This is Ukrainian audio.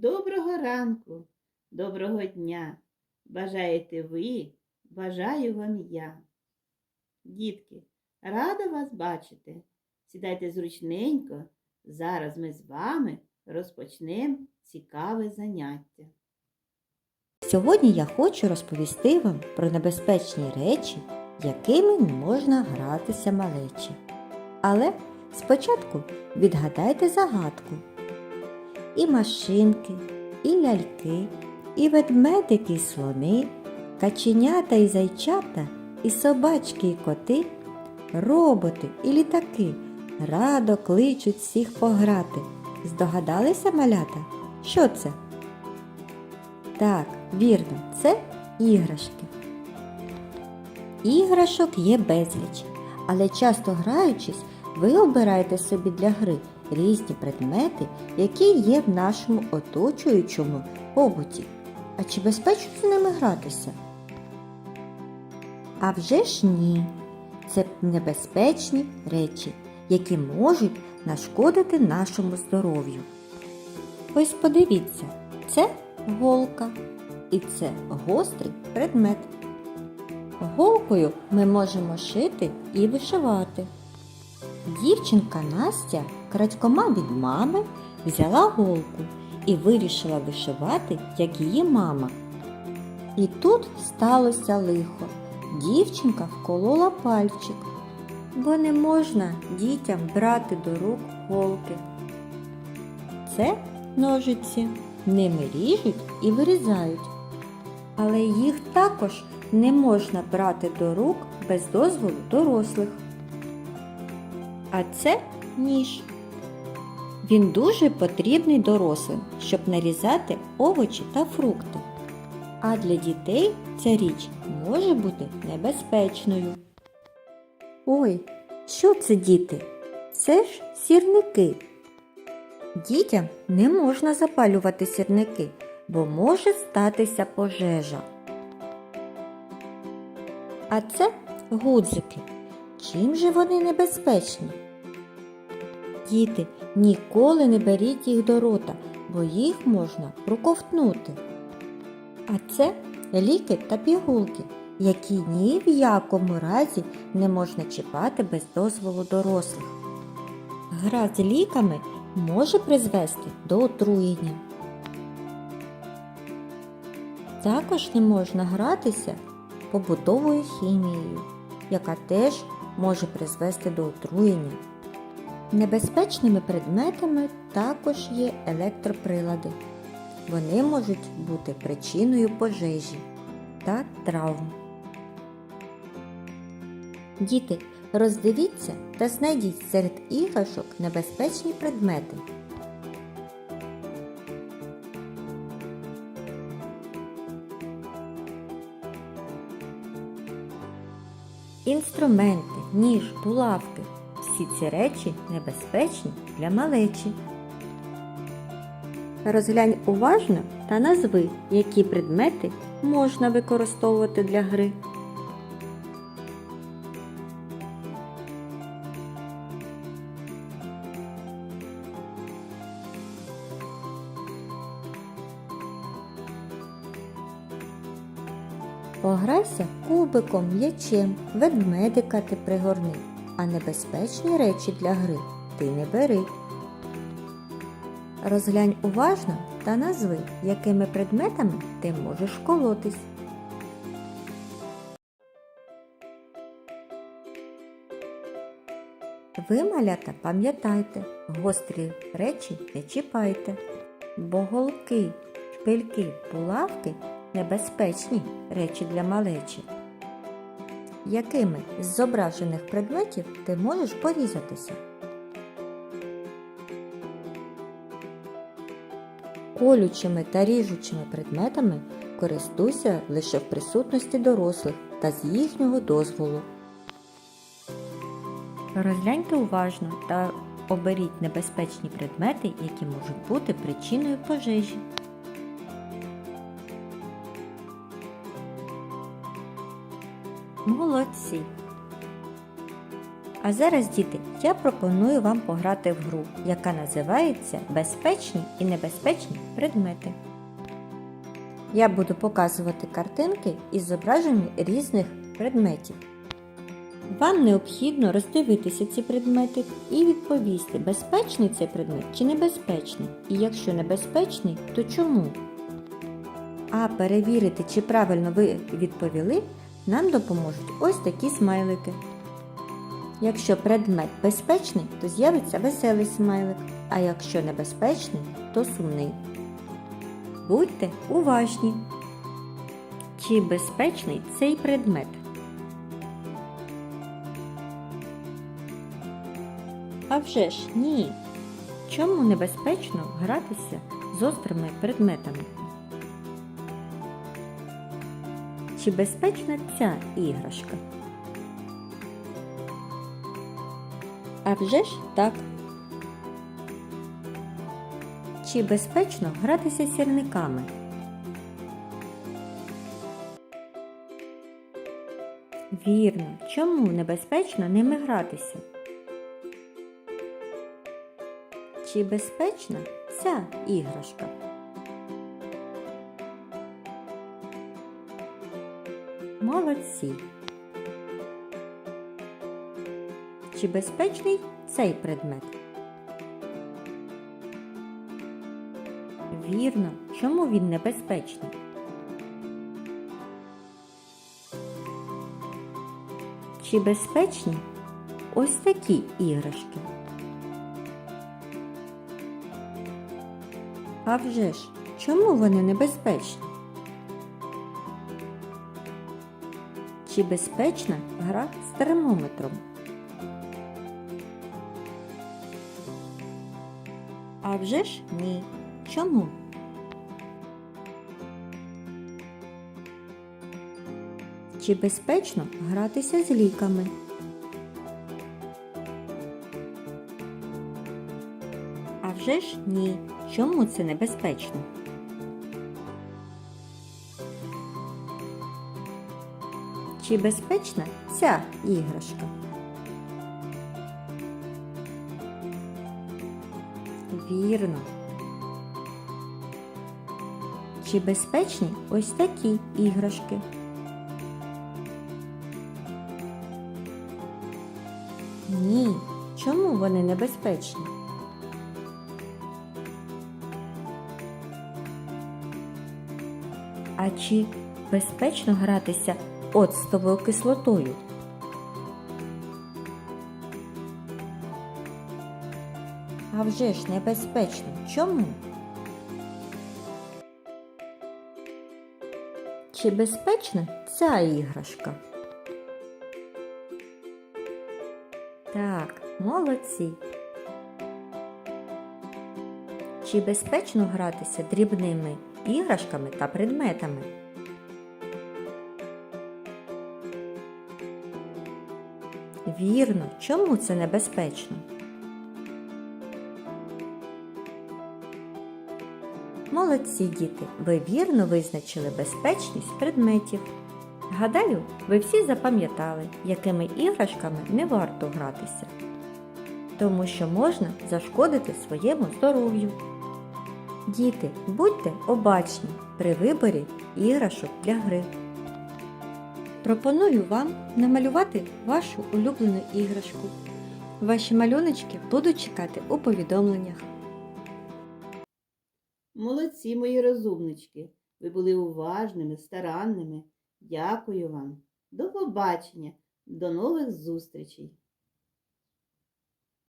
Доброго ранку, доброго дня. Бажаєте ви, бажаю вам я. Дітки, рада вас бачити. Сідайте зручненько. Зараз ми з вами розпочнемо цікаве заняття. Сьогодні я хочу розповісти вам про небезпечні речі, якими не можна гратися малечі. Але спочатку відгадайте загадку. І машинки, і ляльки, і ведмедики, і слони, каченята і зайчата, і собачки, і коти, роботи і літаки радо кличуть всіх пограти. Здогадалися малята? Що це? Так, вірно, це іграшки. Іграшок є безліч, але часто граючись, ви обираєте собі для гри різні предмети, які є в нашому оточуючому побуті. А чи безпечно з ними гратися? А вже ж ні. Це небезпечні речі, які можуть нашкодити нашому здоров'ю. Ось подивіться, це голка. І це гострий предмет. Голкою ми можемо шити і вишивати. Дівчинка Настя крадькома від мами взяла голку і вирішила вишивати, як її мама. І тут сталося лихо. Дівчинка вколола пальчик, бо не можна дітям брати до рук голки. Це ножиці. Ними ріжуть і вирізають. Але їх також не можна брати до рук без дозволу дорослих. А це ніж. Він дуже потрібний дорослим, щоб нарізати овочі та фрукти. А для дітей ця річ може бути небезпечною. Ой, що це діти? Це ж сірники. Дітям не можна запалювати сірники, бо може статися пожежа. А це гудзики. Чим же вони небезпечні? Діти, ніколи не беріть їх до рота, бо їх можна проковтнути. А це ліки та пігулки, які ні в якому разі не можна чіпати без дозволу дорослих. Гра з ліками може призвести до отруєння. Також не можна гратися побутовою хімією, яка теж може призвести до отруєння. Небезпечними предметами також є електроприлади. Вони можуть бути причиною пожежі та травм. Діти, роздивіться та знайдіть серед іграшок небезпечні предмети. Інструменти, ніж, булавки всі ці речі небезпечні для малечі. Розглянь уважно та назви, які предмети можна використовувати для гри. Пограйся кубиком, м'ячем, ведмедика ти пригорни, а небезпечні речі для гри ти не бери. Розглянь уважно та назви, якими предметами ти можеш колотись. Ви, малята, пам'ятайте, гострі речі не чіпайте, бо голки, шпильки, булавки небезпечні речі для малечі. Якими з зображених предметів ти можеш порізатися? Колючими та ріжучими предметами користуйся лише в присутності дорослих та з їхнього дозволу. Розгляньте уважно та оберіть небезпечні предмети, які можуть бути причиною пожежі. Молодці! А зараз, діти, я пропоную вам пограти в гру, яка називається Безпечні і небезпечні предмети. Я буду показувати картинки із зображенням різних предметів. Вам необхідно роздивитися ці предмети і відповісти, безпечний цей предмет чи небезпечний. І якщо небезпечний, то чому? А перевірити, чи правильно ви відповіли, нам допоможуть ось такі смайлики. Якщо предмет безпечний, то з'явиться веселий смайлик, а якщо небезпечний, то сумний. Будьте уважні. Чи безпечний цей предмет? А вже ж ні. Чому небезпечно гратися з острими предметами? Чи безпечна ця іграшка? А вже ж так. Чи безпечно гратися сірниками? Вірно, чому небезпечно ними гратися? Чи безпечна ця іграшка? Молодці. Чи безпечний цей предмет? Вірно, чому він небезпечний? Чи безпечні ось такі іграшки? А вже ж, чому вони небезпечні? Чи безпечна гра з термометром? А вже ж ні. Чому? Чи безпечно гратися з ліками? А вже ж ні. Чому це небезпечно? Чи безпечна ця іграшка? Вірно. Чи безпечні ось такі іграшки? Ні. Чому вони небезпечні? А чи безпечно гратися оцтовою кислотою? А вже ж небезпечно. Чому? Чи безпечна ця іграшка? Так, молодці. Чи безпечно гратися дрібними іграшками та предметами? Вірно, чому це небезпечно? Молодці діти, ви вірно визначили безпечність предметів. Гадаю, ви всі запам'ятали, якими іграшками не варто гратися, тому що можна зашкодити своєму здоров'ю. Діти, будьте обачні при виборі іграшок для гри. Пропоную вам намалювати вашу улюблену іграшку. Ваші малюночки будуть чекати у повідомленнях. Молодці, мої розумнички. Ви були уважними, старанними. Дякую вам. До побачення, до нових зустрічей.